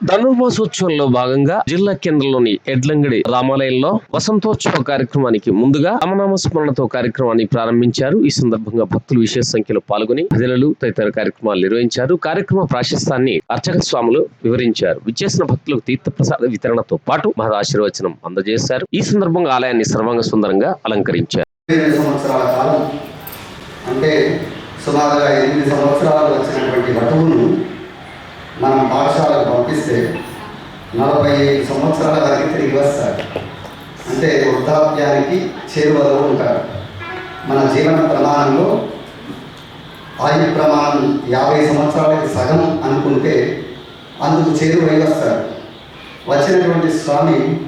ధనుర్మాసోత్సవంలో భాగంగా జిల్లా కేంద్రంలోని ఎడ్లంగడి రామాలయంలో వసంతోత్సవ కార్యక్రమానికి ముందుగా రామనామ స్మరణతో కార్యక్రమాన్ని ప్రారంభించారు. ఈ సందర్భంగా భక్తులు విశేష సంఖ్యలో పాల్గొని భజనలు తదితర కార్యక్రమాలు నిర్వహించారు. కార్యక్రమ ప్రాశస్తాన్ని అర్చక స్వాములు వివరించారు. విచ్చేసిన భక్తులకు తీర్థప్రసాద వితరణతో పాటు మహదాశీర్వచనం అందజేశారు. ఈ సందర్భంగా ఆలయాన్ని సర్వాంగ సుందరంగా అలంకరించారు. సంవత్సరాల కాలం అంటే సుమారుగా ఎనిమిది సంవత్సరాలు వచ్చినటువంటి వటువును మనం పాఠశాలకు పంపిస్తే నలభై ఐదు సంవత్సరాల వరకు తిరిగి వస్తారు. అంటే వృద్ధాప్యానికి చేరువలో ఉంటారు. మన జీవన ప్రమాణంలో ఆయు ప్రమాణం యాభై సంవత్సరాలకి సగం అనుకుంటే అందుకు చేరువై వస్తారు. వచ్చినటువంటి స్వామి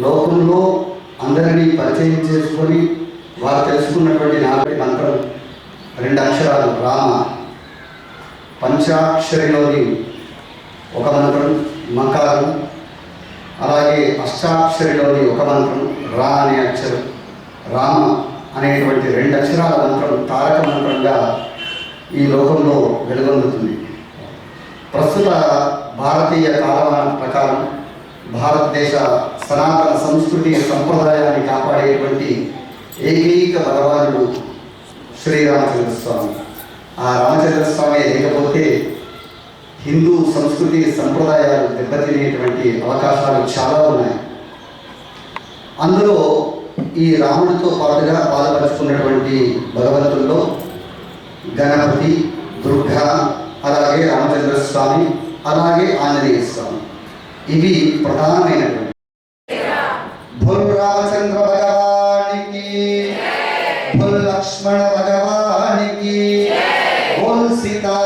లోకంలో అందరినీ పరిచయం చేసుకొని వారు తెలుసుకున్నటువంటి నాలుగు మంత్రం రెండు అక్షరాలు రామ పంచాక్షరిలోని ఒక మంత్రం మకారం అలాగే అష్టాక్షరిలోని ఒక మంత్రం రా అనే అక్షరం రామ అనేటువంటి రెండు అక్షరాల మంత్రం తారక మంత్రంగా ఈ లోకంలో వెలుగొందుతుంది. ప్రస్తుత భారతీయ కాలమానం ప్రకారం భారతదేశ సనాతన సంస్కృతి సంప్రదాయాన్ని కాపాడేటువంటి ఏకైక భగవానుడు శ్రీరామచంద్రస్వామి ఆ రామచంద్రస్వామి లేకపోతే హిందూ సంస్కృతి సంప్రదాయాలు దెబ్బతినేటువంటి అవకాశాలు చాలా ఉన్నాయి. అందులో ఈ రాముడితో పాటుగా బాధపరుస్తున్నటువంటి భగవంతుల్లో గణపతి దుర్గా అలాగే రామచంద్ర స్వామి అలాగే ఆంజనేయ స్వామి ఇవి ప్రధానమైనటువంటి భుల్ రామచంద్ర భగవానికి భుల్ లక్ష్మణ భగవానికి భుల్ సీతామయ్యకి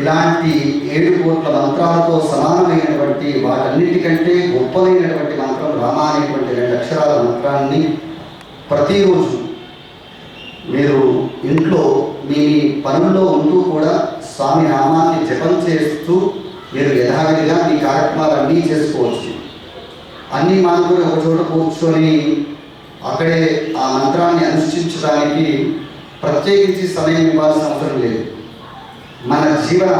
ఇలాంటి ఏడు కోట్ల మంత్రాలతో సమానమైనటువంటి వాటన్నిటికంటే గొప్పదైనటువంటి మంత్రం రామ అనేటువంటి రెండు అక్షరాల మంత్రాన్ని ప్రతిరోజు మీరు ఇంట్లో మీ పనుల్లో ఉంటూ కూడా స్వామి నామాన్ని జపం చేస్తూ మీరు యథావిధిగా మీ కార్యక్రమాలన్నీ చేసుకోవచ్చు. అన్నీ మానుకొని ఒక చోట కూర్చొని అక్కడే ఆ మంత్రాన్ని అనుష్ఠించడానికి ప్రత్యేకించి సమయం ఇవ్వాల్సిన అవసరం లేదు. మన జీవన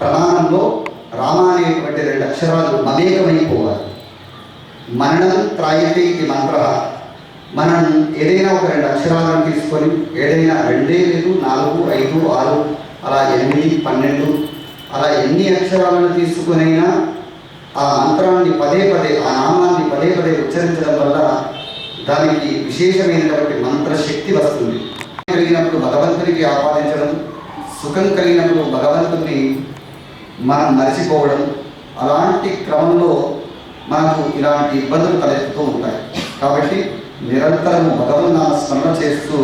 ప్రమాణంలో రామ అనేటువంటి రెండు అక్షరాలు మమేకమైపోవాలి. మరణం త్రాయితే ఇది మంత్ర. మనం ఏదైనా ఒక రెండు అక్షరాలను తీసుకొని ఏదైనా రెండే లేదు నాలుగు ఐదు ఆరు అలా ఎనిమిది పన్నెండు అలా ఎన్ని అక్షరాలను తీసుకునైనా ఆ మంత్రాన్ని పదే పదే ఆ నామాన్ని పదే పదే ఉచ్చరించడం వల్ల దానికి విశేషమైనటువంటి మంత్రశక్తి వస్తుంది. కలిగినప్పుడు భగవంతునికి ఆపాదించడం సుఖం కలిగినప్పుడు భగవంతుని మనం మరిచిపోవడం అలాంటి క్రమంలో మనకు ఇలాంటి ఇబ్బందులు తలెత్తుతూ ఉంటాయి. కాబట్టి నిరంతరము భగవన్నామ స్మరణ చేస్తూ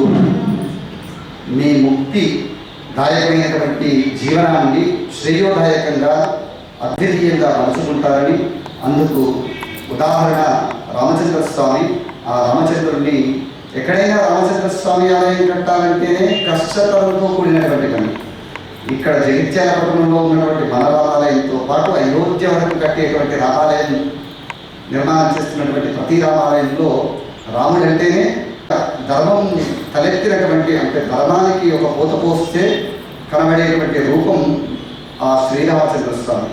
మీ ముక్తి దాయకమైనటువంటి జీవనాన్ని శ్రేయోదాయకంగా అద్వితీయంగా మలుచుకుంటారని అందుకు ఉదాహరణ రామచంద్ర స్వామి. ఆ రామచంద్రుడిని ఎక్కడైనా రామచంద్ర స్వామి ఆలయం కట్టాలంటేనే కష్టతరంతో కూడినటువంటి పని. ఇక్కడ జగిత్యాల పట్టణంలో ఉన్నటువంటి మనరామాలయంతో పాటు అయోధ్య వరకు కట్టేటువంటి రామాలయం నిర్మాణం చేస్తున్నటువంటి ప్రతి రామాలయంలో రాముడు అంటేనే ధర్మం తలెత్తినటువంటి అంటే ధర్మానికి ఒక పూత పోస్తే కనబడేటువంటి రూపం ఆ శ్రీరామచంద్ర స్వామి.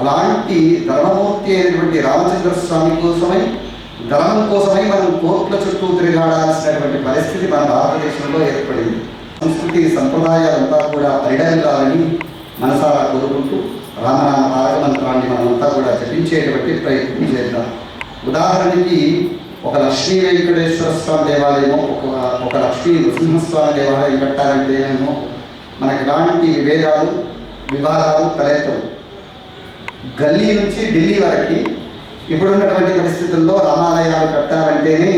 అలాంటి ధర్మమూర్తి అయినటువంటి రామచంద్ర స్వామి కోసమై ధర్మం కోసమై మనం కోర్టుల చుట్టూ తిరగాడాల్సినటువంటి పరిస్థితి మన భారతదేశంలో ఏర్పడింది. సంస్కృతి సంప్రదాయాలంతా కూడా పరిడమిల్లాలని మనసారా కోరుకుంటూ రామనామ తారక మంత్రాన్ని మనమంతా కూడా జపించేటువంటి ప్రయత్నం చేద్దాం. ఉదాహరణకి ఒక లక్ష్మీ వెంకటేశ్వర స్వామి దేవాలయమో ఒక ఒక లక్ష్మీ నృసింహస్వామి దేవాలయం కట్టాలంటేనేమో మనకి ఎలాంటి విభేదాలు వివాదాలు తలెత్తవు. గల్లీ నుంచి ఢిల్లీ వరకు ఇప్పుడున్నటువంటి పరిస్థితుల్లో రామాలయాలు కట్టాలంటేనే